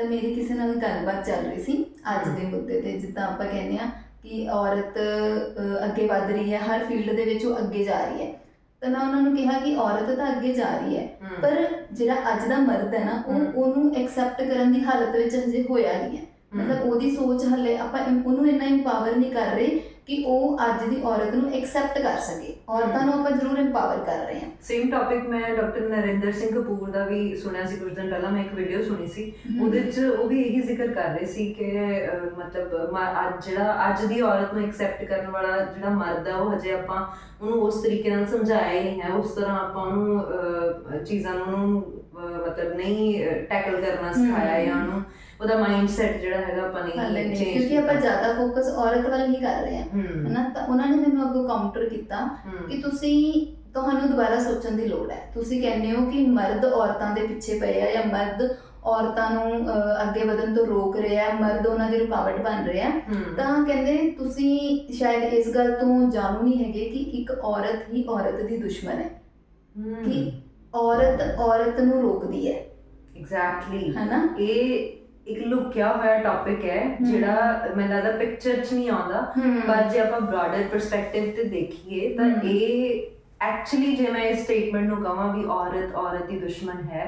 ਤਾਂ ਮੇਰੀ ਕਿਸੇ ਨਾਲ ਗੱਲਬਾਤ ਚੱਲ ਰਹੀ ਸੀ ਅੱਜ ਦੇ ਮੁੱਦੇ ਤੇ ਜਿੱਦਾਂ ਆਪਾਂ ਕਹਿੰਦੇ ਆ ਕਿ ਔਰਤ ਅ, ਅੱਗੇ ਵੱਧ ਰਹੀ ਹੈ ਹਰ ਫੀਲਡ ਦੇ ਵਿੱਚ ਉਹ ਅੱਗੇ ਜਾ ਰਹੀ ਹੈ। ਤਾਂ ਮੈਂ ਉਹਨਾਂ ਨੂੰ ਕਿਹਾ ਕਿ ਔਰਤ ਤਾਂ ਅੱਗੇ ਜਾ ਰਹੀ ਹੈ ਪਰ ਜਿਹੜਾ ਅੱਜ ਦਾ ਮਰਦ ਹੈ ਨਾ ਹਮ। ਉਹ ਉਹਨੂੰ ਐਕਸੈਪਟ ਕਰਨ ਦੀ ਹਾਲਤ ਵਿੱਚ ਹਜੇ ਹੋਇਆ ਨਹੀਂ ਹੈ। ਮਤਲਬ ਉਹਦੀ ਸੋਚ ਹਲੇ ਆਪਾਂ ਇਮ- ਉਹਨੂੰ ਇੰਨਾ ਇੰਪਾਵਰ ਨਹੀਂ ਕਰ ਰਹੇ ਕਿ ਉਹ ਅੱਜ ਦੀ ਔਰਤ ਨੂੰ ਐਕਸੈਪਟ ਕਰ ਸਕੇ। ਔਰਤਾਂ ਨੂੰ ਆਪਾਂ ਜ਼ਰੂਰ ਇੰਪਾਵਰ ਕਰ ਰਹੇ ਹਾਂ। ਸੇਮ ਟੌਪਿਕ ਮੈਂ ਡਾਕਟਰ ਨਰਿੰਦਰ ਸਿੰਘ ਕਪੂਰ ਦਾ ਵੀ ਸੁਣਿਆ ਸੀ ਕੁਝ ਦਿਨ ਪਹਿਲਾਂ ਮੈਂ ਇੱਕ ਵੀਡੀਓ ਸੁਣੀ ਸੀ। ਉਹਦੇ 'ਚ ਉਹ ਵੀ ਇਹੀ ਜ਼ਿਕਰ ਕਰ ਰਹੇ ਸੀ ਕਿ ਮਤਲਬ ਅੱਜ ਜਿਹੜਾ ਅੱਜ ਦੀ ਔਰਤ ਨੂੰ ਐਕਸੈਪਟ ਕਰਨ ਵਾਲਾ ਜਿਹੜਾ ਮਰਦ ਆ ਉਹ ਹਜੇ ਆਪਾਂ ਉਹਨੂੰ ਉਸ ਤਰੀਕੇ ਨਾਲ ਸਮਝਾਇਆ ਹੀ ਨਹੀਂ ਹੈ। ਉਸ ਤਰ੍ਹਾਂ ਆਪਾਂ ਉਹਨੂੰ ਚੀਜ਼ਾਂ ਨੂੰ ਮਤਲਬ ਨਹੀਂ ਟੈਕਲ ਕਰਨਾ ਸਿਖਾਇਆ ਜਾਂ ਉਹਨੂੰ ਉਹਦਾ ਮਾਈਂਡ ਸੈਟ ਜਿਹੜਾ ਹੈਗਾ ਆਪਾਂ ਹਾਲੇ ਨਹੀਂ ਕਿਉਂਕਿ ਆਪਾਂ ਜ਼ਿਆਦਾ ਫੋਕਸ ਔਰਤ ਵੱਲ ਹੀ ਕਰ ਰਹੇ ਹਾਂ। ਹਨਾ? ਤਾਂ ਉਹਨਾਂ ਨੇ ਮੈਨੂੰ ਅੱਗੋਂ ਕਾਊਂਟਰ ਕੀਤਾ ਕਿ ਤੁਸੀਂ ਤੁਹਾਨੂੰ ਦੁਬਾਰਾ ਸੋਚਣ ਦੀ ਲੋੜ ਹੈ। ਤੁਸੀਂ ਕਹਿੰਦੇ ਹੋ ਕਿ ਮਰਦ ਔਰਤਾਂ ਦੇ ਪਿੱਛੇ ਪਏ ਆ ਜਾਂ ਮਰਦ ਔਰਤਾਂ ਨੂੰ ਅਹ, ਅੱਗੇ ਵਧਣ ਤੋਂ ਰੋਕ ਰਿਹਾ ਹੈ ਮਰਦ ਉਹਨਾਂ ਦੀ ਰੁਕਾਵਟ ਬਣ ਰਿਹਾ ਹੈ ਹੂੰ। ਤਾਂ ਕਹਿੰਦੇ ਤੁਸੀਂ ਸ਼ਾਇਦ ਇਸ ਗੱਲ ਤੋਂ ਜਾਣੂ ਨਹੀਂ ਹੈਗੇ ਕਿ ਇੱਕ ਔਰਤ ਹੀ ਔਰਤ ਦੀ ਦੁਸ਼ਮਣ ਹੈ। ਕਿ ਔਰਤ ਔਰਤ ਨੂੰ ਰੋਕਦੀ ਹੈ। ਐਗਜ਼ੈਕਟਲੀ ਹਨਾ? ਇਹ ਇੱਕ ਲੁਕਿਆ ਹੋਇਆ ਟੌਪਿਕ ਹੈ ਜਿਹੜਾ ਮੈਨੂੰ ਲੱਗਦਾ ਪਿਕਚਰ 'ਚ ਨਹੀਂ ਆਉਂਦਾ ਪਰ ਜੇ ਆਪਾਂ ਬ੍ਰਾਡਰ ਪਰਸਪੈਕਟਿਵ ਤੇ ਦੇਖੀਏ ਤਾਂ। ਇਹ ਐਕਚੁਅਲੀ ਜੇ ਮੈਂ ਇਸ ਸਟੇਟਮੈਂਟ ਨੂੰ ਕਹਾਂ ਵੀ ਔਰਤ ਔਰਤ ਦੀ ਦੁਸ਼ਮਣ ਹੈ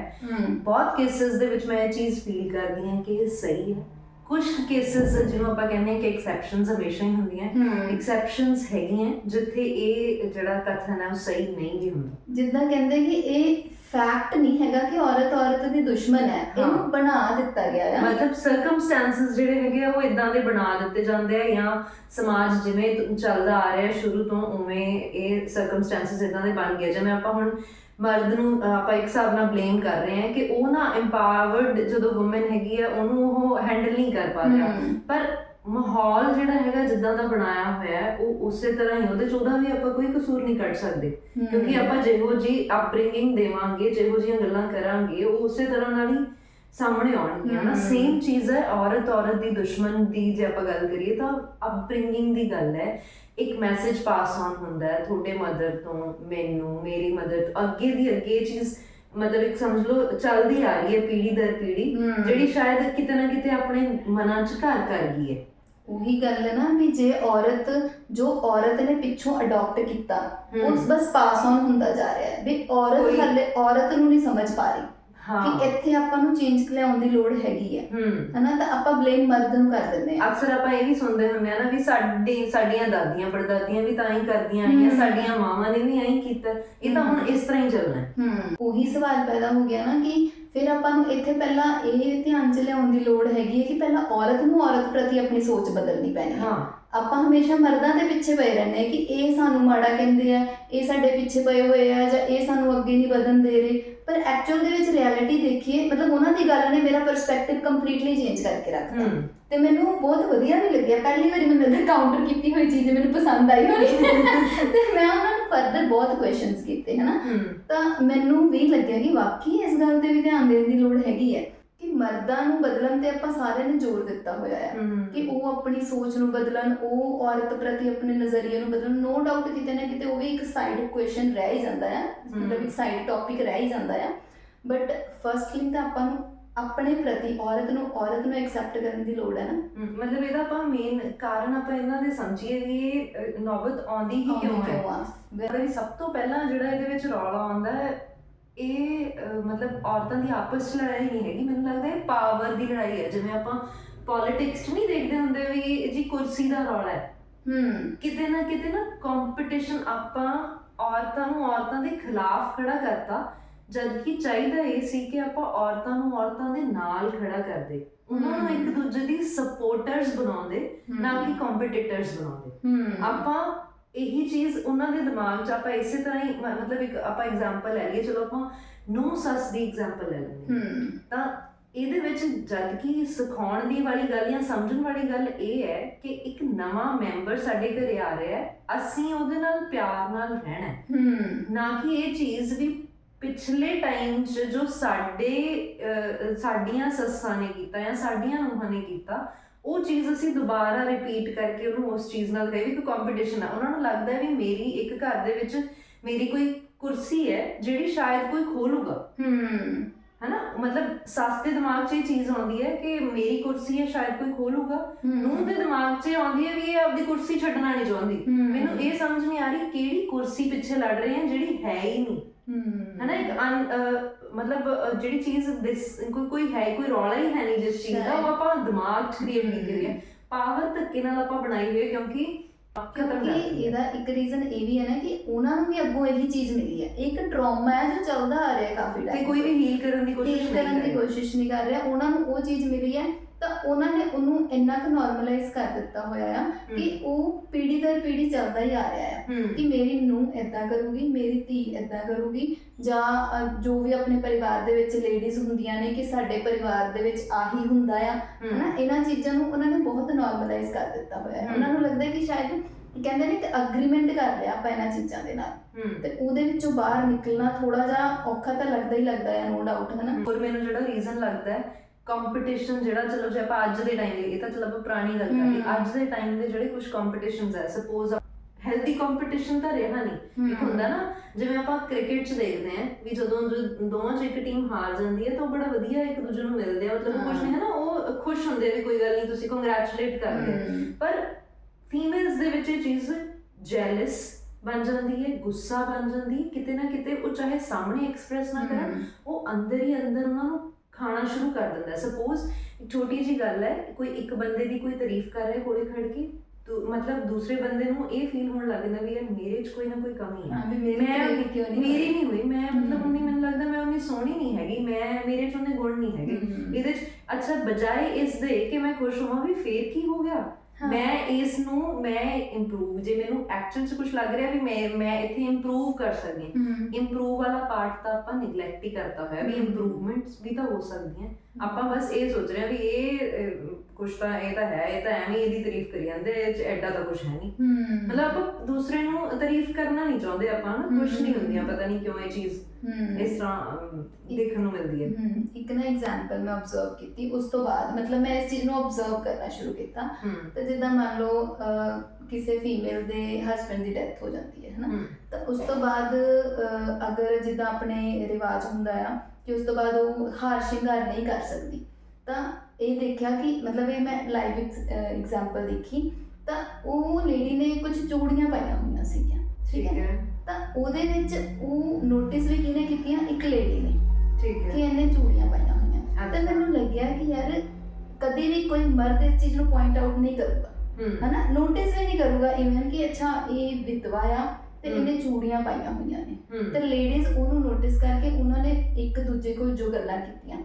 ਬਹੁਤ ਕੇਸਿਸ ਦੇ ਵਿੱਚ ਮੈਂ ਇਹ ਚੀਜ਼ ਫੀਲ ਕਰਦੀ ਹਾਂ ਕਿ ਇਹ ਸਹੀ ਹੈ। ਕੁਝ ਕੇਸਿਸ ਜਿਹਨੂੰ ਆਪਾਂ ਕਹਿੰਦੇ ਕਿ ਐਕਸੈਪਸ਼ਨਸ ਹਮੇਸ਼ਾ ਹੀ ਹੁੰਦੀਆਂ। ਐਕਸੈਪਸ਼ਨਸ ਹੈਗੀਆਂ ਜਿੱਥੇ ਇਹ ਜਿਹੜਾ ਕਥਨ ਹੈ ਉਹ ਸਹੀ ਨਹੀਂ ਵੀ ਹੁੰਦਾ। ਜਿੱਦਾਂ ਕਹਿੰਦੇ ਕਿ ਇਹ ਫੈਕਟ ਨਹੀਂ ਹੈਗਾ ਕਿ ਔਰਤ ਔਰਤ ਦੀ ਦੁਸ਼ਮਣ ਹੈ। ਇਹਨੂੰ ਬਣਾ ਦਿੱਤਾ ਗਿਆ ਹੈ। ਮਤਲਬ ਸਰਕਮਸਟੈਂਸਸ ਜਿਹੜੇ ਹੈਗੇ ਆ ਉਹ ਇਦਾਂ ਦੇ ਬਣਾ ਦਿੱਤੇ ਜਾਂਦੇ ਆ ਜਾਂ ਸਮਾਜ ਜਿਵੇਂ ਚੱਲਦਾ ਆ ਰਿਹਾ ਸ਼ੁਰੂ ਤੋਂ ਉਵੇਂ ਇਹ ਸਰਕਮਸਟੈਂਸਸ ਇਦਾਂ ਦੇ ਬਣ ਗਏ ਜਿਵੇਂ ਆਪਾਂ ਹੁਣ ਮਰਦ ਨੂੰ ਆਪਾਂ ਇੱਕ ਹਿਸਾਬ ਨਾਲ ਬਲੇਮ ਕਰ ਰਹੇ ਹਾਂ ਕਿ ਉਹ ਨਾ ਇੰਪਾਵਰਡ ਜਦੋਂ ਔਮਨ ਹੈਗੀ ਆ ਉਹਨੂੰ ਉਹ ਹੈਂਡਲ ਨਹੀਂ ਕਰ ਪਾ ਰਿਹਾ। ਪਰ ਮਾਹੌਲ ਜਿਹੜਾ ਹੈਗਾ ਜਿੱਦਾਂ ਦਾ ਬਣਾਇਆ ਹੋਇਆ ਹੈ ਉਹ ਉਸੇ ਤਰ੍ਹਾਂ ਹੀ ਉਹਦੇ ਚ ਉਹਦਾ ਵੀ ਆਪਾਂ ਕੋਈ ਕਸੂਰ ਨਹੀਂ ਕੱਢ ਸਕਦੇ। ਕਿਉਂਕਿ ਆਪਾਂ ਜਿਹੋ ਜੀ ਅਪਬ੍ਰਿੰਗਿੰਗ ਦੇਵਾਂਗੇ ਜਿਹੋ ਜੀਆਂ ਗੱਲਾਂ ਕਰਾਂਗੇ ਉਹ ਉਸੇ ਤਰ੍ਹਾਂ ਨਾਲ ਹੀ ਸਾਹਮਣੇ ਆਉਣਗੀਆਂ ਨਾ। ਸੇਮ ਚੀਜ਼ ਹੈ ਔਰਤ ਔਰਤ ਦੀ ਦੁਸ਼ਮਣ ਦੀ ਜੇ ਆਪਾਂ ਗੱਲ ਕਰੀਏ ਤਾਂ ਅਪਬ੍ਰਿੰਗਿੰਗ ਦੀ ਗੱਲ ਹੈ। ਇੱਕ ਮੈਸੇਜ ਪਾਸ ਆਨ ਹੁੰਦਾ ਹੈ ਤੁਹਾਡੇ ਮਦਰ ਤੋਂ ਮੈਨੂੰ ਮੇਰੀ ਮਦਰ ਤੋਂ ਅੱਗੇ ਦੀ ਅੱਗੇ ਚੀਜ਼ ਮਤਲਬ ਇੱਕ ਸਮਝ ਲਓ ਚੱਲਦੀ ਆ ਰਹੀ ਹੈ ਪੀੜ੍ਹੀ ਦਰ ਹਮ। ਜਿਹੜੀ ਸ਼ਾਇਦ ਕਿਤੇ ਨਾ ਕਿਤੇ ਆਪਣੇ ਮਨਾਂ 'ਚ ਘਰ ਕਰ ਗਈ ਹੈ ਉਹੀ ਗੱਲ ਹੈ ਨਾ ਵੀ ਜੇ ਔਰਤ ਜੋ ਔਰਤ ਨੇ ਪਿੱਛੋਂ ਅਡਾਪਟ ਕੀਤਾ। ਉਹ ਬਸ ਪਾਸ ਆਨ ਹੁੰਦਾ ਜਾ ਰਿਹਾ ਹੈ ਵੀ ਔਰਤ ਹਲੇ ਔਰਤ ਨੂੰ ਨਹੀਂ ਸਮਝ ਪਾ ਰਹੀ ਕਿ ਇੱਥੇ ਆਪਾਂ ਨੂੰ ਚੇਂਜ ਲਿਆਉਣ ਦੀ ਲੋੜ ਹੈਗੀ ਹੈ ਹੂੰ। ਹਨਾ ਤਾਂ ਆਪਾਂ ਬਲੇਮ ਮਰਦ ਨੂੰ ਕਰ ਦਿੰਦੇ ਆ ਅਕਸਰ ਆਪਾਂ ਇਹ ਵੀ ਸੁਣਦੇ ਹੁੰਦੇ ਆ ਨਾ ਵੀ ਸਾਡੀ ਸਾਡੀਆਂ ਦਾਦੀਆਂ ਪੜਦਾਦੀਆਂ ਵੀ ਤਾਂ ਹੀ ਕਰਦੀਆਂ ਆਈਆਂ। ਸਾਡੀਆਂ ਮਾਵਾਂ ਨੇ ਵੀ ਐਂ ਹੀ ਕੀਤਾ। ਇਹ ਤਾਂ ਹੁਣ। ਇਸ ਤਰ੍ਹਾਂ ਹੀ ਚੱਲਣਾ ਹੈ। ਹਮ ਉਹੀ ਸਵਾਲ ਪੈਦਾ ਹੋ ਗਿਆ ਨਾ ਕਿ ਫਿਰ ਆਪਾਂ ਨੂੰ ਇੱਥੇ ਪਹਿਲਾਂ ਇਹ ਧਿਆਨ ਚ ਲਿਆਉਣ ਦੀ ਲੋੜ ਹੈਗੀ ਹੈ ਕਿ ਪਹਿਲਾਂ ਔਰਤ ਨੂੰ ਔਰਤ ਪ੍ਰਤੀ ਆਪਣੀ ਸੋਚ ਬਦਲਣੀ ਪੈਣੀ ਹੈ। ਹਾਂ। ਆਪਾਂ ਹਮੇਸ਼ਾ ਮਰਦਾਂ ਦੇ ਪਿੱਛੇ ਪਏ ਰਹਿੰਦੇ ਆ ਕਿ ਇਹ ਸਾਨੂੰ ਮਾੜਾ ਕਹਿੰਦੇ ਆ ਇਹ ਸਾਡੇ ਪਿੱਛੇ ਪਏ ਹੋਏ ਆ ਜਾਂ ਇਹ ਸਾਨੂੰ ਅੱਗੇ ਨਹੀਂ ਵਧਣ ਦੇ ਰਹੇ। ਪਰ ਐਕਚੁਅਲ ਦੇ ਵਿੱਚ ਰਿਐਲਿਟੀ ਦੇਖੀਏ ਮਤਲਬ ਉਹਨਾਂ ਦੀ ਗੱਲ ਨੇ ਮੇਰਾ ਪਰਸਪੈਕਟਿਵ ਕੰਪਲੀਟਲੀ ਚੇਂਜ ਕਰਕੇ ਰੱਖਤਾ। ਹੂੰ ਤੇ ਮੈਨੂੰ ਬਹੁਤ ਵਧੀਆ ਵੀ ਲੱਗਿਆ। ਪਹਿਲੀ ਵਾਰੀ ਮੈਨੂੰ ਲੱਗਦਾ ਕਾਊਂਟਰ ਕੀਤੀ ਹੋਈ ਚੀਜ਼ ਮੈਨੂੰ ਪਸੰਦ ਆਈ ਹੋਣੀ। ਤੇ ਮੈਂ ਉਹਨਾਂ ਨੂੰ ਫਰਦਰ ਬਹੁਤ ਕੁਐਸਚਨਸ ਕੀਤੇ ਹਨਾ? ਤਾਂ ਮੈਨੂੰ ਵੀ ਲੱਗਿਆ ਕਿ ਵਾਕਈ ਇਸ ਗੱਲ ਤੇ ਵੀ ਧਿਆਨ ਦੇਣ ਦੀ ਲੋੜ ਹੈਗੀ ਹੈ। ਕਿ ਮਰਦਾਂ ਨੂੰ ਬਦਲਣ ਤੇ ਆਪਾਂ ਸਾਰਿਆਂ ਨੇ ਜ਼ੋਰ ਦਿੱਤਾ ਹੋਇਆ ਹੈ ਹੂੰ ਕਿ ਉਹ ਆਪਣੀ ਸੋਚ ਨੂੰ ਬਦਲਣ ਉਹ ਔਰਤ ਪ੍ਰਤੀ ਆਪਣੇ ਨਜ਼ਰੀਏ ਨੂੰ ਬਦਲਣ ਨੋ ਡਾਊਟ ਕਿਤੇ ਨਾ ਕਿਤੇ ਉਹ ਵੀ ਇੱਕ ਸਾਈਡ ਕੁਐਸਚਨ ਰਹਿ ਹੀ ਜਾਂਦਾ ਹੈ ਮਤਲਬ ਇੱਕ ਸਾਈਡ ਟੌਪਿਕ ਰਹਿ ਹੀ ਜਾਂਦਾ ਹੈ ਬਟ ਫਰਸਟਲੀ ਤਾਂ ਆਪਾਂ ਨੂੰ ਆਪਣੇ ਪ੍ਰਤੀ ਔਰਤ ਨੂੰ ਔਰਤ ਨੂੰ ਐਕਸੈਪਟ ਕਰਨ ਦੀ ਲੋੜ ਹੈ ਨਾ। ਮਤਲਬ ਇਹਦਾ ਆਪਾਂ ਮੇਨ ਕਾਰਨ ਆਪਾਂ ਇਹਨਾਂ ਦੇ ਸਮਝੀਏ ਵੀ ਇਹ ਨੌਬਤ ਆਉਂਦੀ ਹੀ ਕਿਉਂ ਹੈ? ਆ? ਇਹ ਸਭ ਤੋਂ ਪਹਿਲਾਂ ਜਿਹੜਾ ਇਹਦੇ ਵਿੱਚ ਰੌਲਾ ਆਉਂਦਾ ਹੈ ਇਹ ਅਹ, ਮਤਲਬ ਔਰਤਾਂ ਦੀ ਆਪਸ 'ਚ ਲੜਾਈ ਨਹੀਂ ਹੈਗੀ। ਮੈਨੂੰ ਲੱਗਦਾ ਇਹ ਪਾਵਰ ਦੀ ਲੜਾਈ ਹੈ। ਜਿਵੇਂ ਆਪਾਂ ਪੋਲਿਟਿਕਸ 'ਚ ਨਹੀਂ ਦੇਖਦੇ ਹੁੰਦੇ ਵੀ ਜੀ ਕੁਰਸੀ ਦਾ ਰੌਲਾ ਹੈ। ਹੂੰ। ਕਿਤੇ ਨਾ ਕਿਤੇ ਨਾ ਕੰਪੀਟੀਸ਼ਨ ਆਪਾਂ ਔਰਤਾਂ ਨੂੰ ਔਰਤਾਂ ਦੇ ਖਿਲਾਫ ਖੜਾ ਕਰਤਾ। ਜਦਕਿ ਚਾਹੀਦਾ ਇਹ ਸੀ ਕਿ ਆਪਾਂ ਔਰਤਾਂ ਨੂੰ ਔਰਤਾਂ ਦੇ ਨਾਲ ਖੜਾ ਕਰਦੇ। ਉਹਨਾਂ ਨੂੰ ਇੱਕ ਦੂਜੇ ਦੀ ਸਪੋਰਟਰਸ ਬਣਾਉਂਦੇ ਨਾ ਕਿ ਕੰਪੀਟੀਟਰਸ ਬਣਾਉਂਦੇ। ਹੂੰ। ਆਪਾਂ ਇਹੀ ਚੀਜ਼ ਉਹਨਾਂ ਦੇ ਦਿਮਾਗ 'ਚ ਆਪਾਂ ਇਸੇ ਤਰ੍ਹਾਂ ਹੀ ਮ- ਮਤਲਬ ਇੱਕ ਆਪਾਂ ਐਗਜ਼ਾਮਪਲ ਲੈ ਲਈਏ ਚਲੋ ਆਪਾਂ ਨੂੰ ਸੱਸ ਦੀ ਐਗਜ਼ਾਮਪਲ ਲੈ ਲੈਂਦੇ ਹਾਂ। ਹੂੰ। ਤਾਂ ਇਹਦੇ ਵਿੱਚ ਜਦ ਕਿ ਸਿਖਾਉਣ ਦੀ ਵਾਲੀ ਗੱਲ ਜਾਂ ਸਮਝਣ ਵਾਲੀ ਗੱਲ ਇਹ ਹੈ ਕਿ ਇੱਕ ਨਵਾਂ ਮੈਂਬਰ ਸਾਡੇ ਘਰੇ ਆ ਰਿਹਾ ਹੈ ਅਸੀਂ ਉਹਦੇ ਨਾਲ ਪਿਆਰ ਨਾਲ ਰਹਿਣਾ ਹੈ। ਹੂੰ। ਨਾ ਕਿ ਇਹ ਚੀਜ਼ ਵੀ ਪਿਛਲੇ ਟਾਈਮ 'ਚ ਜੋ ਸਾਡੇ ਅਹ, ਸਾਡੀਆਂ ਸੱਸਾਂ ਨੇ ਕੀਤਾ ਜਾਂ ਸਾਡੀਆਂ ਨੂੰਹਾਂ ਨੇ ਕੀਤਾ ਉਹ ਚੀਜ਼ ਅਸੀਂ ਦੁਬਾਰਾ ਰਿਪੀਟ ਕਰਕੇ ਉਹਨੂੰ ਉਸ ਚੀਜ਼ ਨਾਲ ਕਹੇ ਵੀ ਕੋਈ ਕੰਪੀਟੀਸ਼ਨ ਆ। ਉਹਨਾਂ ਨੂੰ ਲੱਗਦਾ ਹੈ ਵੀ ਮੇਰੀ ਇੱਕ ਘਰ ਦੇ ਵਿੱਚ ਮੇਰੀ ਕੋਈ ਕੁਰਸੀ ਹੈ ਜਿਹੜੀ ਸ਼ਾਇਦ ਕੋਈ ਖੋਲੂਗਾ। ਹੂੰ। ਹਨਾ? ਮਤਲਬ ਸੱਸ ਦੇ ਦਿਮਾਗ 'ਚ ਇਹ ਚੀਜ਼ ਆਉਂਦੀ ਹੈ ਕਿ ਮੇਰੀ ਕੁਰਸੀ ਹੈ ਸ਼ਾਇਦ ਕੋਈ ਖੋਲੂਗਾ। ਨੂੰਹ ਦੇ ਦਿਮਾਗ 'ਚ ਆਉਂਦੀ ਹੈ ਵੀ ਇਹ ਆਪਦੀ ਕੁਰਸੀ ਛੱਡਣਾ ਨਹੀਂ ਚਾਹੁੰਦੀ। ਮੈਨੂੰ ਇਹ ਸਮਝ ਨਹੀਂ ਆ ਰਹੀ ਕਿਹੜੀ ਕੁਰਸੀ ਪਿੱਛੇ ਲੜ ਰਹੇ ਆ ਜਿਹੜੀ ਹੈ ਹੀ ਨਹੀਂ। ਅਨ- ਅਹ ਮਤਲਬ ਅਹ ਜਿਹੜੀ ਚੀਜ਼ ਦਿਸ- ਕੋਈ ਕੋਈ ਹੈ ਕੋਈ ਰੌਲਾ ਹੀ ਹੈ ਨਹੀਂ ਜਿਸ ਚੀਜ਼ ਦਾ ਉਹ ਆਪਾਂ ਦਿਮਾਗ 'ਚ ਕ੍ਰੀਏਟ ਕੀਤੀ ਹੈ ਪਾਵਰ ਧੱਕੇ ਨਾਲ ਆਪਾਂ ਬਣਾਈ ਹੋਈ ਹੈ ਕਿਉਂਕਿ ਖਤਮ ਕਿਉਂਕਿ ਕਰ ਹੈ। ਇਹਦਾ ਇੱਕ ਰੀਜ਼ਨ ਇਹ ਵੀ ਹੈ ਨਾ ਕਿ ਉਹਨਾਂ ਨੂੰ ਵੀ ਅੱਗੋਂ ਇਹੀ ਚੀਜ਼ ਮਿਲੀ ਹੈ ਇੱਕ ਟਰਾਮਾ ਹੈ ਜੋ ਚੱਲਦਾ ਆ ਰਿਹਾ ਕਾਫੀ ਟਾਈਮ ਤੇ ਕੋਈ ਵੀ ਹੀਲ ਕਰਨ ਦੀ ਕੋਸ਼ਿਸ਼ ਨਹੀਂ ਕਰਨ ਦੀ ਕਰ ਰਿਹਾ। ਕੋਸ਼ਿਸ਼ ਨਹੀਂ ਕਰ ਰਿਹਾ। ਉਹਨਾਂ ਨੂੰ ਉਹ ਚੀਜ਼ ਮਿਲੀ ਹੈ ਤਾਂ ਉਹਨਾਂ ਨੇ ਉਹਨੂੰ ਇੰਨਾ ਕੁ ਨਾਰਮਲਾਈਜ਼ ਕਰ ਦਿੱਤਾ ਹੋਇਆ ਆ ਕਿ ਉਹ ਪੀੜ੍ਹੀ ਦਰ ਪੀੜ੍ਹੀ ਚੱਲਦਾ ਹੀ ਆ ਰਿਹਾ ਹੈ ਹੂੰ। ਕਿ ਮੇਰੀ ਨੂੰਹ ਇਦਾਂ ਕਰੂਗੀ ਮੇਰੀ ਧੀ ਇਦਾਂ ਕਰੂਗੀ ਜਾਂ ਅ, ਜੋ ਵੀ ਆਪਣੇ ਪਰਿਵਾਰ ਦੇ ਵਿੱਚ ਲੇਡੀਜ਼ ਹੁੰਦੀਆਂ ਨੇ ਕਿ ਸਾਡੇ ਪਰਿਵਾਰ ਦੇ ਵਿੱਚ ਆਹੀ ਹੁੰਦਾ ਆ ਹਨਾ? ਇਹਨਾਂ ਚੀਜ਼ਾਂ ਨੂੰ ਉਹਨਾਂ ਨੇ ਬਹੁਤ ਨਾਰਮਲਾਈਜ਼ ਕਰ ਦਿੱਤਾ ਹੋਇਆ ਹੈ। ਉਹਨਾਂ ਨੂੰ ਲੱਗਦਾ ਹੈ ਕਿ ਸ਼ਾਇਦ ਕਹਿੰਦੇ ਨੇ ਕਿ ਅਗਰੀਮੈਂਟ ਕਰ ਲਿਆ ਆਪਾਂ ਇਹਨਾਂ ਚੀਜ਼ਾਂ ਦੇ ਨਾਲ। ਹੂੰ। ਤੇ ਉਹਦੇ ਵਿੱਚੋਂ ਬਾਹਰ ਨਿਕਲਣਾ ਥੋੜਾ ਜਿਹਾ ਔਖਾ ਤਾਂ ਲੱਗਦਾ ਹੀ ਲੱਗਦਾ ਹੈ ਨੋ ਡਾਊਟ ਹਨਾ? ਹੋਰ ਮੈਨੂੰ ਜਿਹੜਾ ਰੀਜ਼ਨ ਲੱਗਦਾ ਹੈ ਕੰਪੀਟੀਸ਼ਨ ਜਿਹੜਾ ਚਲੋ ਜੇ ਆਪਾਂ ਅੱਜ ਦੇ ਟਾਈਮ ਦੇ ਇਹ ਤਾਂ ਚਲੋ ਆਪਾਂ ਪੁਰਾਣੀ ਗੱਲ ਕਰ ਲਈ। ਹਮ। ਅੱਜ ਦੇ ਟਾਈਮ ਦੇ ਜਿਹੜੇ ਕੁਝ ਕੰਪੀਟੀਸ਼ਨਸ ਹੈ ਸਪੋਜ਼ ਹੈਲਦੀ ਕੰਪੀਟੀਸ਼ਨ ਤਾਂ ਰਿਹਾ ਨਹੀਂ। ਇੱਕ ਹੁੰਦਾ ਨਾ ਜਿਵੇਂ ਆਪਾਂ ਕ੍ਰਿਕਟ 'ਚ ਦੇਖਦੇ ਆਂ ਵੀ ਜਦੋਂ ਦੋਵਾਂ 'ਚ ਇੱਕ ਟੀਮ ਹਾਰ ਜਾਂਦੀ ਹੈ ਤਾਂ ਉਹ ਬੜਾ ਵਧੀਆ ਇੱਕ ਦੂਜੇ ਨੂੰ ਮਿਲਦੇ ਆ। ਮਤਲਬ ਕੁਝ ਨਹੀਂ ਹੈ ਨਾ ਉਹ ਖੁਸ਼ ਹੁੰਦੇ ਵੀ ਕੋਈ ਗੱਲ ਨਹੀਂ ਤੁਸੀਂ ਕੰਗ੍ਰੈਚੁਲੇਟ ਕਰਦੇ। ਪਰ ਫੀਮੇਲਸ ਦੇ ਵਿੱਚ ਇਹ ਚੀਜ਼ ਜੈਲਸ ਬਣ ਜਾਂਦੀ ਹੈ ਗੁੱਸਾ ਬਣ ਜਾਂਦੀ ਹੈ। ਕਿਤੇ ਨਾ ਕਿਤੇ ਉਹ ਚਾਹੇ ਸਾਹਮਣੇ ਐਕਸਪ੍ਰੈਸ ਨਾ ਕਰਨ। ਉਹ ਅੰਦਰ ਹੀ ਅੰਦਰ ਉਹਨਾਂ ਨੂੰ ਖਾਣਾ ਸ਼ੁਰੂ ਕਰ ਦਿੰਦਾ ਸਪੋਜ਼ ਛੋਟੀ ਜੀ ਗੱਲ ਹੈ ਕੋਈ ਇੱਕ ਬੰਦੇ ਦੀ ਕੋਈ ਤਾਰੀਫ ਕਰ ਰਿਹਾ ਕੋਲੇ ਖੜ ਕੇ ਤੋ ਮਤਲਬ ਦੂਸਰੇ ਬੰਦੇ ਨੂੰ ਇਹ ਫੀਲ ਹੋਣ ਲੱਗ ਜਾਂਦਾ ਵੀ ਯਾਰ ਮੇਰੇ 'ਚ ਕੋਈ ਨਾ ਕੋਈ ਕਮੀ ਹੈ ਹਾਂ ਵੀ ਮੇਰੀ ਤਾਰੀਫ਼ ਕਿਉਂ ਨਹੀਂ ਮੇਰੀ ਨਹੀਂ ਹੋਈ ਮੈਂ ਮਤਲਬ। ਉਨੀ ਮੈਨੂੰ ਲੱਗਦਾ ਮੈਂ ਉਨੀ ਸੋਹਣੀ ਨਹੀਂ ਹੈਗੀ ਮੈਂ ਮੇਰੇ 'ਚ ਉਹਨੇ ਗੁਣ ਨਹੀਂ ਹੈਗੇ। ਇਹਦੇ 'ਚ ਅੱਛਾ ਬਜਾਏ ਇਸ ਦੇ ਕਿ ਮੈਂ ਖੁਸ਼ ਹੋਵਾਂ ਵੀ ਫੇਰ ਕੀ ਹੋ ਗਿਆ। ਮੈਂ ਇਸ ਨੂੰ ਮੈਂ ਇੰਪਰੂਵ ਜੇ ਮੈਨੂੰ ਐਕਚੁਅਲ 'ਚ ਕੁਝ ਲੱਗ ਰਿਹਾ ਵੀ ਮੈਂ ਮੈਂ ਇੱਥੇ ਇੰਪਰੂਵ ਕਰ ਸਕਦੀ ਹਾਂ। ਇੰਪਰੂਵ ਵਾਲਾ ਪਾਰਟ ਤਾਂ ਆਪਾਂ ਨੈਗਲੈਕਟ ਹੀ ਕਰਤਾ ਹੋਇਆ ਵੀ। ਇੰਪਰੂਵਮੈਂਟਸ ਵੀ ਤਾਂ ਹੋ ਸਕਦੀਆਂ ਆਪਾਂ ਬਸ ਇਹ ਸੋਚ ਰਹੇ ਹਾਂ ਵੀ ਇਹ ਕੁਝ ਤਾਂ ਇਹ ਤਾਂ ਹੈ ਇਹ ਤਾਂ ਐਵੇਂ ਹੀ ਇਹਦੀ ਤਾਰੀਫ ਕਰੀ ਜਾਂਦੇ ਇਹ 'ਚ ਐਡਾ ਤਾਂ ਕੁਝ ਹੈ ਨਹੀਂ। ਮਤਲਬ ਆਪਾਂ ਦੂਸਰੇ ਨੂੰ ਤਾਰੀਫ ਕਰਨਾ ਨਹੀਂ ਚਾਹੁੰਦੇ ਆਪਾਂ ਨਾ ਕੁਝ ਨਹੀਂ। ਹੁੰਦੀਆਂ ਪਤਾ ਨਹੀਂ ਕਿਉਂ ਇਹ ਚੀਜ਼। ਇਸ ਤਰ੍ਹਾਂ ਦੇਖਣ ਨੂੰ ਮਿਲਦੀ ਹੈ ਇੱਕ ਨਾ ਐਗਜ਼ਾਮਪਲ ਮੈਂ ਆਬਜ਼ਰਵ ਕੀਤੀ ਉਸ ਤੋਂ ਬਾਅਦ ਮਤਲਬ ਮੈਂ ਇਸ ਚੀਜ਼ ਨੂੰ ਆਬਜ਼ਰਵ ਕਰਨਾ ਸ਼ੁਰੂ ਕੀਤਾ ਤੇ ਜਿੱਦਾਂ ਮੰਨ ਲਓ ਕਿਸੇ ਫੀਮੇਲ ਦੇ ਹਸਬੰਡ ਦੀ ਡੈਥ ਹੋ ਜਾਂਦੀ ਹੈ ਹਨਾ ਤਾਂ ਉਸ ਤੋਂ ਬਾਅਦ ਅਗਰ ਜਿੱਦਾਂ ਆਪਣੇ ਰਿਵਾਜ ਹੁੰਦਾ ਆ ਕਿ ਉਸ ਤੋਂ ਬਾਅਦ ਉਹ ਹਾਰ ਸ਼ਿੰਗਾਰ ਨਹੀਂ ਕਰ ਸਕਦੀ ਤਾਂ ਇਹ ਦੇਖਿਆ ਕਿ ਮਤਲਬ ਇਹ ਮੈਂ ਲਾਈਵ ਐਗਜ਼ਾਮਪਲ ਦੇਖੀ ਤਾਂ ਉਹ ਲੇਡੀ ਨੇ ਕੁਝ ਚੂੜੀਆਂ ਪਾਈਆਂ ਹੋਈਆਂ ਸੀਗੀਆਂ ਠੀਕ ਹੈ? ਤਾਂ ਉਹਦੇ ਵਿੱਚ ਉਹ ਨੋਟਿਸ ਵੀ ਕਿਹਨੇ ਕੀਤੀਆਂ? ਇੱਕ ਲੇਡੀ ਨੇ ਠੀਕ ਕਿ ਹੈ ਇਹਨੇ ਚੂੜੀਆਂ ਪਾਈਆਂ ਹੋਈਆਂ। ਤੇ। ਮੈਨੂੰ ਲੱਗਿਆ ਕਿ ਯਾਰ ਕਦੀ ਵੀ ਕੋਈ ਮਰਦ ਇਸ ਚੀਜ਼ ਨੂੰ ਪੁਆਇੰਟ ਆਊਟ ਨਹੀਂ ਕਰੂਗਾ। ਹਨਾ? ਨੋਟਿਸ ਵੀ ਨਹੀਂ ਕਰੂਗਾ ਇਵਨ ਕਿ ਅੱਛਾ ਇਹ ਵਿਧਵਾ ਆ ਤੇ। ਇਹਨੇ ਚੂੜੀਆਂ ਪਾਈਆਂ ਹੋਈਆਂ ਨੇ। ਤੇ ਲੇਡੀਜ਼ ਉਹਨੂੰ ਨੋਟਿਸ ਕਰਕੇ ਉਹਨਾਂ ਨੇ ਇੱਕ ਦੂਜੇ ਕੋਲ ਜੋ ਗੱਲਾਂ ਕੀਤੀਆਂ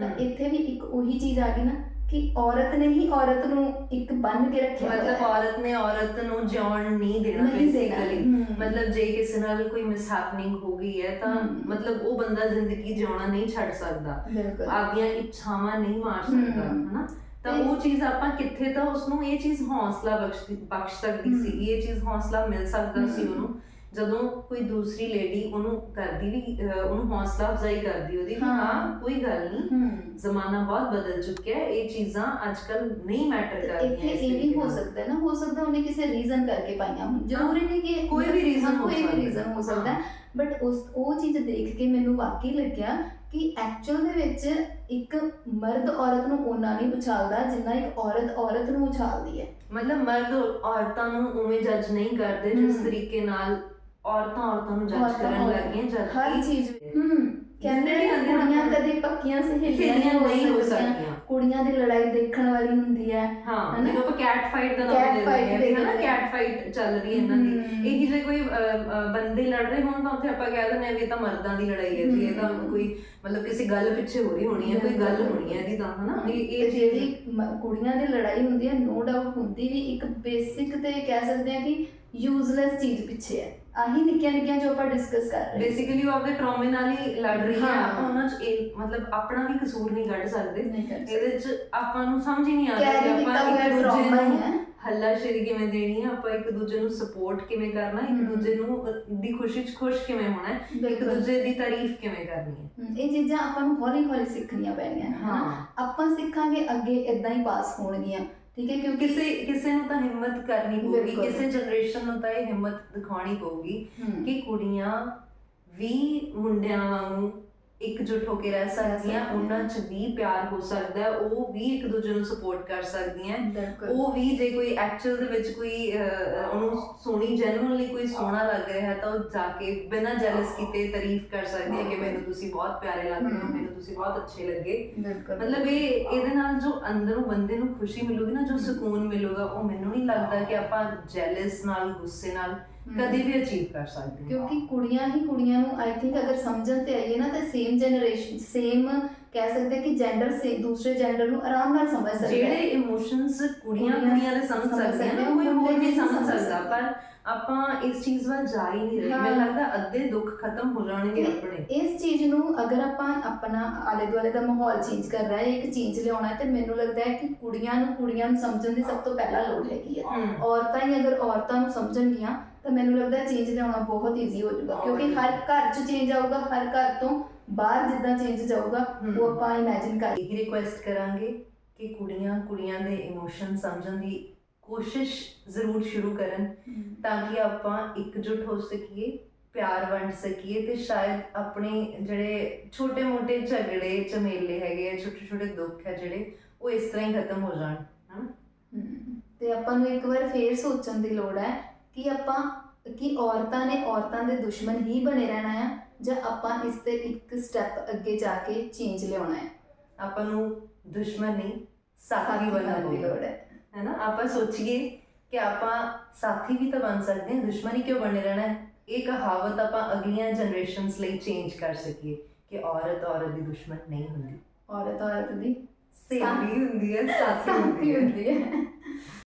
ਤਾਂ ਹਮ। ਇੱਥੇ ਵੀ ਇੱਕ ਉਹੀ ਚੀਜ਼ ਆ ਗਈ ਨਾ ਕਿ ਔਰਤ ਨੇ ਹੀ ਔਰਤ ਨੂੰ ਇੱਕ ਬੰਨ ਕੇ ਰੱਖਿਆ ਹੋਇਆ ਮਤਲਬ ਹੈ। ਔਰਤ ਨੇ ਔਰਤ ਨੂੰ ਜਿਉਣ ਨਹੀਂ ਦੇਣਾ ਨਹੀਂ ਦੇਣਾ। Basically hmm. ਮਤਲਬ ਜੇ ਕਿਸੇ ਨਾਲ ਕੋਈ ਮਿਸਹੈਪਨਿੰਗ ਹੋ ਗਈ ਹੈ ਤਾਂ ਹਮ। ਮਤਲਬ ਉਹ ਬੰਦਾ ਜ਼ਿੰਦਗੀ ਜਿਉਣਾ ਨਹੀਂ ਛੱਡ ਸਕਦਾ ਬਿਲਕੁਲ ਆਪਦੀਆਂ ਇੱਛਾਵਾਂ ਨਹੀਂ ਮਾਰ ਸਕਦਾ ਹਮ। ਹਨਾ ਤਾਂ ਤੇ- ਉਹ ਚੀਜ਼ ਆਪਾਂ ਕਿੱਥੇ ਤਾਂ ਉਸ ਨੂੰ ਇਹ ਚੀਜ਼ ਹੌਸਲਾ ਬਖਸ਼ ਬਖਸ਼ ਸਕਦੀ ਹਮ। ਸੀ ਇਹ ਚੀਜ਼ ਹੌਸਲਾ ਮਿਲ ਸਕਦਾ ਸੀ ਹਮ। ਉਹਨੂੰ ਜਦੋਂ ਕੋਈ ਦੂਸਰੀ ਲੇਡੀ ਉਹਨੂੰ ਕਰਦੀ ਵੀ ਅਹ, ਉਹਨੂੰ ਹੌਸਲਾ ਅਫਜ਼ਾਈ ਕਰਦੀ ਉਹਦੀ ਵੀ ਹਾਂ। ਹਾਂ ਕੋਈ ਗੱਲ ਨਹੀਂ ਜ਼ਮਾਨਾ ਬਹੁਤ ਬਦਲ ਚੁੱਕਿਆ ਹੈ ਇਹ ਚੀਜ਼ਾਂ ਅੱਜਕੱਲ ਨਹੀਂ ਮੈਟਰ ਕਰਦੀਆਂ ਇੱਥੇ ਇਸ ਇਹ ਵੀ ਤਰੀਕੇ ਹੋ ਨਾਲ। ਸਕਦਾ ਹੈ ਨਾ ਹੋ ਸਕਦਾ ਉਹਨੇ ਕਿਸੇ ਰੀਜ਼ਨ ਕਰਕੇ ਪਾਈਆਂ ਹੋਣ ਜ਼ਰੂਰੀ ਨਹੀਂ ਕਿ ਕੋਈ ਵੀ reason ਹਾਂ, ਹੋ ਕੋਈ ਸਕਦਾ ਵੀ। ਰੀਜ਼ਨ ਹੋ ਸਕਦਾ ਬਟ ਉਸ ਉਹ ਚੀਜ਼ ਦੇਖ ਕੇ ਮੈਨੂੰ ਵਾਕਈ ਲੱਗਿਆ ਕਿ ਐਕਚੁਅਲ ਦੇ ਵਿੱਚ ਇੱਕ ਮਰਦ ਔਰਤ ਨੂੰ ਓਨਾ ਨਹੀਂ ਉਛਾਲਦਾ ਜਿੰਨਾ ਇੱਕ ਔਰਤ ਔਰਤ ਨੂੰ ਉਛਾਲਦੀ ਹੈ ਮਤਲਬ ਮਰਦ ਔਰਤਾਂ ਨੂੰ ਉਵੇਂ ਜੱਜ ਨਹੀਂ ਕਰਦੇ ਜਿਸ ਹਮ। ਤਰੀਕੇ ਨਾਲ ਔਰਤਾਂ ਔਰਤਾਂ ਨੂੰ ਜੱਜ ਔਰਤਾਂ ਕਰਨ ਲੱਗੀਆਂ ਜਦ ਹਰ ਕਿ ਚੀਜ਼ ਹੂੰ ਕਹਿੰਦੇ ਨੇ ਕਹਿੰਦੇ ਨੇ ਕੁੜੀਆਂ ਕਦੇ ਪੱਕੀਆਂ ਸਹੇਲੀਆਂ ਸਹੇਲੀਆਂ ਨਹੀਂ ਹੋ ਸਕਦੀਆਂ। ਕੁੜੀਆਂ ਦੀ ਲੜਾਈ ਦੇਖਣ ਵਾਲੀ ਹੁੰਦੀ ਹੈ। ਹਾਂ ਹਨਾ? ਜਦੋਂ ਆਪਾਂ ਕੈਟ ਫਾਈਟ ਦਾ Cat ਨਾਮ ਦੇ fight ਦਿੰਦੇ ਹਾਂ ਨਾ ਦਿੰਦੇ ਕੈਟ ਫਾਈਟ ਚੱਲ ਰਹੀ ਹੈ ਇਹਨਾਂ ਦੀ। ਹਮ। ਇਹੀ ਜੇ ਕੋਈ ਅਹ, ਅਹ, ਬੰਦੇ ਲੜ ਰਹੇ ਹੋਣ ਤਾਂ ਉੱਥੇ ਆਪਾਂ ਕਹਿ ਦਿੰਦੇ ਆ ਵੀ ਇਹ ਤਾਂ ਮਰਦਾਂ ਦੀ ਲੜਾਈ ਹੈ ਜੀ। ਇਹ ਤਾਂ ਹਮ। ਕੋਈ ਮਤਲਬ ਕਿਸੇ ਗੱਲ ਪਿੱਛੇ ਹੋ ਰਹੀ ਹੋਣੀ ਹੈ ਕੋਈ ਗੱਲ ਹੋਣੀ ਹੈ ਇਹਦੀ ਤਾਂ ਹਨਾ? ਇਹ ਇਹ ਜਿਹੜੀ ਮ- ਕੁੜੀਆਂ ਦੀ ਲੜਾਈ ਹੁੰਦੀ ਹੈ ਨੋ ਡਾਊਟ ਹੁੰਦੀ ਵੀ ਇੱਕ ਬੇਸਿਕ ਤੇ ਕਹਿ ਸਕਦੇ ਆ ਕਿ ਯੂਜ਼ਲੈਸ ਚੀਜ਼ ਪਿੱਛੇ ਹੈ। ਆਹੀ ਨਿੱਕੀਆਂ ਨਿੱਕੀਆਂ ਜੋ ਆਪਾਂ ਡਿਸਕਸ ਕਰ ਰਹੇ ਹਾਂ। ਬੇਸਿਕਲੀ ਉਹ ਆਪਣੇ ਟਰਾਮੇ ਨਾਲ ਹੀ ਲੜ ਰਹੀ ਹੈ। ਹਾਂ। ਆਪਾਂ ਉਹਨਾਂ 'ਚ ਇਹ ਮਤਲਬ ਆਪਣਾ ਵੀ ਕਸੂਰ ਨਹੀਂ ਕੱਢ ਸਕਦੇ। ਨਹੀਂ ਕਰ ਸਕਦੇ। ਇਹਦੇ 'ਚ ਆਪਾਂ ਨੂੰ ਸਮਝ ਹੀ ਨਹੀਂ ਆ ਰਿਹਾ ਕੈਰੀ ਕਿ ਆਪਾਂ ਇੱਕ ਦੂਜੇ ਟਰਾਮਾ ਹੀ ਨੂੰ ਹੈ। ਹੱਲਾਸ਼ੇਰੀ ਕਿਵੇਂ ਦੇਣੀ ਹੈ? ਆਪਾਂ ਇੱਕ ਦੂਜੇ ਨੂੰ ਸਪੋਰਟ ਕਿਵੇਂ ਕਰਨਾ ਇੱਕ ਹਮ। ਦੂਜੇ ਨੂੰ ਦੀ ਖੁਸ਼ੀ 'ਚ ਖੁਸ਼ ਕਿਵੇਂ ਹੋਣਾ ਹੈ? ਇੱਕ ਬਿਲਕੁਲ। ਦੂਜੇ ਦੀ ਤਾਰੀਫ ਕਿਵੇਂ ਕਰਨੀ ਹੈ? ਹਮ, ਇਹ ਚੀਜ਼ਾਂ ਆਪਾਂ ਨੂੰ ਹੌਲੀ ਹੌਲੀ ਸਿੱਖਣੀਆਂ ਪੈਣੀਆਂ ਹਨਾ ਹਾਂ। ਆਪਾਂ ਸਿੱਖਾਂਗੇ ਅੱਗੇ ਇਦਾਂ ਹੀ ਪਾਸ ਹੋਣਗੀਆਂ। ਠੀਕ ਹੈ ਕਿਉਂਕਿ ਕਿਸੇ ਕਿਸੇ ਨੂੰ ਤਾਂ ਹਿੰਮਤ ਕਰਨੀ ਪਊਗੀ ਬਿਲਕੁਲ। ਕਿਸੇ ਜਨਰੇਸ਼ਨ ਨੂੰ ਤਾਂ ਇਹ ਹਿੰਮਤ ਦਿਖਾਉਣੀ ਪਊਗੀ ਹਮ, ਕਿ ਕੁੜੀਆਂ ਵੀ ਮੁੰਡਿਆਂ ਵਾਂਗੂ ਇਕਜੁੱਟ ਹੋ ਕੇ ਰਹਿ ਸਕਦੀਆਂ। ਉਹਨਾਂ 'ਚ ਵੀ ਪਿਆਰ ਹੋ ਸਕਦਾ ਹੈ ਉਹ ਵੀ ਇੱਕ ਦੂਜੇ ਨੂੰ ਸਪੋਰਟ ਕਰ ਸਕਦੀਆਂ ਉਹ ਵੀ ਜੇ ਕੋਈ ਐਕਚੁਅਲ ਦੇ ਵਿੱਚ ਕੋਈ ਉਹਨੂੰ ਸੋਹਣੀ ਜੈਨੂਇਨਲੀ ਕੋਈ ਸੋਹਣਾ ਲੱਗ ਰਿਹਾ ਹੈ ਤਾਂ ਉਹ ਜਾ ਕੇ ਬਿਨਾਂ ਜੈਲਸ ਕੀਤੇ ਤਾਰੀਫ ਕਰ ਸਕਦੀ ਹੈ ਕਿ ਮੈਨੂੰ ਤੁਸੀਂ ਬਹੁਤ ਪਿਆਰੇ ਲੱਗ ਰਹੇ ਹੋ। ਮੈਨੂੰ ਤੁਸੀਂ ਬਹੁਤ ਅੱਛੇ ਲੱਗੇ ਮਤਲਬ ਇਹ ਇਹਦੇ ਨਾਲ ਜੋ ਅੰਦਰੋਂ ਬੰਦੇ ਨੂੰ ਖੁਸ਼ੀ ਮਿਲੂਗੀ ਨਾ ਜੋ ਸਕੂਨ ਮਿਲੂਗਾ ਉਹ ਮੈਨੂੰ ਨਹੀਂ ਲੱਗਦਾ ਕਿ ਆਪਾਂ ਜੈਲਸ ਨਾਲ ਗੁੱਸੇ ਨਾਲ। ਕਦੇ ਵੀ ਅਚੀਵ ਕਰ ਸਕਦੇ ਹਾਂ ਕਿਉਂਕਿ ਕੁੜੀਆਂ ਹੀ ਕੁੜੀਆਂ ਨੂੰ ਆਈ ਥਿੰਕ ਅਗਰ ਸਮਝਣ ਤੇ ਆਈਏ ਨਾ ਤੇ ਸੇਮ ਜਨਰੇਸ਼ਨ ਸੇਮ ਕਹਿ ਸਕਦੇ ਕਿ ਜੈਂਡਰ ਸੇ ਦੂਸਰੇ ਜੈਂਡਰ ਨੂੰ ਆਰਾਮ ਨਾਲ ਸਮਝ ਸਕਦਾ ਜਿਹੜੇ ਇਮੋਸ਼ਨਸ ਕੁੜੀਆਂ ਕੁੜੀਆਂ ਦੇ ਸਮਝ ਸਕਦੀਆਂ ਨੇ ਕੋਈ ਹੋਰ ਨਹੀਂ ਸਮਝ ਸਕਦਾ। ਪਰ ਆਪਾਂ ਇਸ ਚੀਜ਼ ਵੱਲ ਜਾ ਹੀ ਨਹੀਂ ਰਹੇ। ਮੈਨੂੰ ਲੱਗਦਾ ਅੱਧੇ ਦੁੱਖ ਖਤਮ ਹੋ ਜਾਣਗੇ ਆਪਣੇ ਇਸ ਚੀਜ਼ ਨੂੰ ਅਗਰ ਆਪਾਂ ਆਪਣਾ ਆਲੇ ਦੁਆਲੇ ਦਾ ਮਾਹੌਲ ਚੇਂਜ ਕਰ ਰਹਾ ਹੈ ਇੱਕ ਚੇਂਜ ਲਿਆਉਣਾ ਤੇ ਮੈਨੂੰ ਲੱਗਦਾ ਹੈ ਕਿ ਕੁੜੀਆਂ ਨੂੰ ਕੁੜੀਆਂ ਨੂੰ ਸਮਝਣ ਦੀ ਸਭ ਤੋਂ ਪਹਿਲਾਂ ਲੋੜ ਹੈਗੀ ਹੈ। ਔਰਤਾਂ ਹੀ ਅਗਰ ਔਰਤਾਂ ਨੂੰ ਸਮਝਣਗੀਆਂ ਤਾਂ ਮੈਨੂੰ ਲੱਗਦਾ ਚੇਂਜ ਲਿਆਉਣਾ ਬਹੁਤ ਈਜ਼ੀ ਹੋ ਜਾਊਗਾ ਕਿਉਂਕਿ ਹਰ ਘਰ 'ਚ ਚੇਂਜ ਆਊਗਾ ਹਰ ਘਰ ਤੋਂ ਬਾਹਰ ਜਿੱਦਾਂ ਚੇਂਜ ਜਾਊਗਾ। ਉਹ ਆਪਾਂ ਇਮੇਜਿਨ ਕਰ ਇਹੀ ਰਿਕੁਐਸਟ ਕਰਾਂਗੇ ਕਿ ਕੁੜੀਆਂ ਕੁੜੀਆਂ ਦੇ ਇਮੋਸ਼ਨ ਸਮਝਣ ਦੀ ਕੋਸ਼ਿਸ਼ ਜ਼ਰੂਰ ਸ਼ੁਰੂ ਕਰਨ ਤਾਂ ਕਿ ਆਪਾਂ ਇਕਜੁੱਟ ਹੋ ਸਕੀਏ ਪਿਆਰ ਵੰਡ ਸਕੀਏ ਤੇ ਸ਼ਾਇਦ ਆਪਣੇ ਜਿਹੜੇ ਛੋਟੇ-ਮੋਟੇ ਝਗੜੇ ਝਮੇਲੇ ਹੈਗੇ ਆ ਛੋਟੇ ਛੋਟੇ ਦੁੱਖ ਹੈ ਜਿਹੜੇ ਉਹ ਇਸ ਤਰ੍ਹਾਂ ਹੀ ਖਤਮ ਹੋ ਜਾਣ ਹਨਾ? ਤੇ ਆਪਾਂ ਨੂੰ ਇੱਕ ਵਾਰ ਫੇਰ ਸੋਚਣ ਦੀ ਲੋੜ ਹੈ ਕਿ ਆਪਾਂ ਕਿ ਔਰਤਾਂ ਨੇ ਔਰਤਾਂ ਦੇ ਦੁਸ਼ਮਣ ਹੀ ਬਣੇ ਰਹਿਣਾ ਹੈ ਜਾਂ ਆਪਾਂ ਇਸ ਤੇ ਇੱਕ ਸਟੈਪ ਅੱਗੇ ਜਾ ਕੇ ਚੇਂਜ ਲਿਆਉਣਾ ਹੈ। ਆਪਾਂ ਨੂੰ ਦੁਸ਼ਮਣ ਨਹੀਂ ਸਾਥੀ ਬਣਨ ਦੀ ਲੋੜ ਹੈ। ਨਾ ਆਪਾਂ ਸੋਚੀਏ ਕਿ ਆਪਾਂ ਸਾਥੀ ਵੀ ਤਾਂ ਬਣ ਸਕਦੇ ਹਾਂ ਦੁਸ਼ਮਣ ਹੀ ਕਿਉਂ ਬਣੇ ਰਹਿਣਾ ਹੈ? ਇਹ ਕਹਾਵਤ ਆਪਾਂ ਅਗਲੀਆਂ ਜਨਰੇਸ਼ਨਸ ਲਈ ਚੇਂਜ ਕਰ ਸਕੀਏ ਕਿ ਔਰਤ ਔਰਤ ਦੀ ਦੁਸ਼ਮਣ ਨਹੀਂ ਹੁੰਦੀ। ਔਰਤ ਔਰਤ ਦੀ ਸਹੇਲੀ ਹੁੰਦੀ ਹੈ ਸਾਥੀ ਹੁੰਦੀ ਹੈ।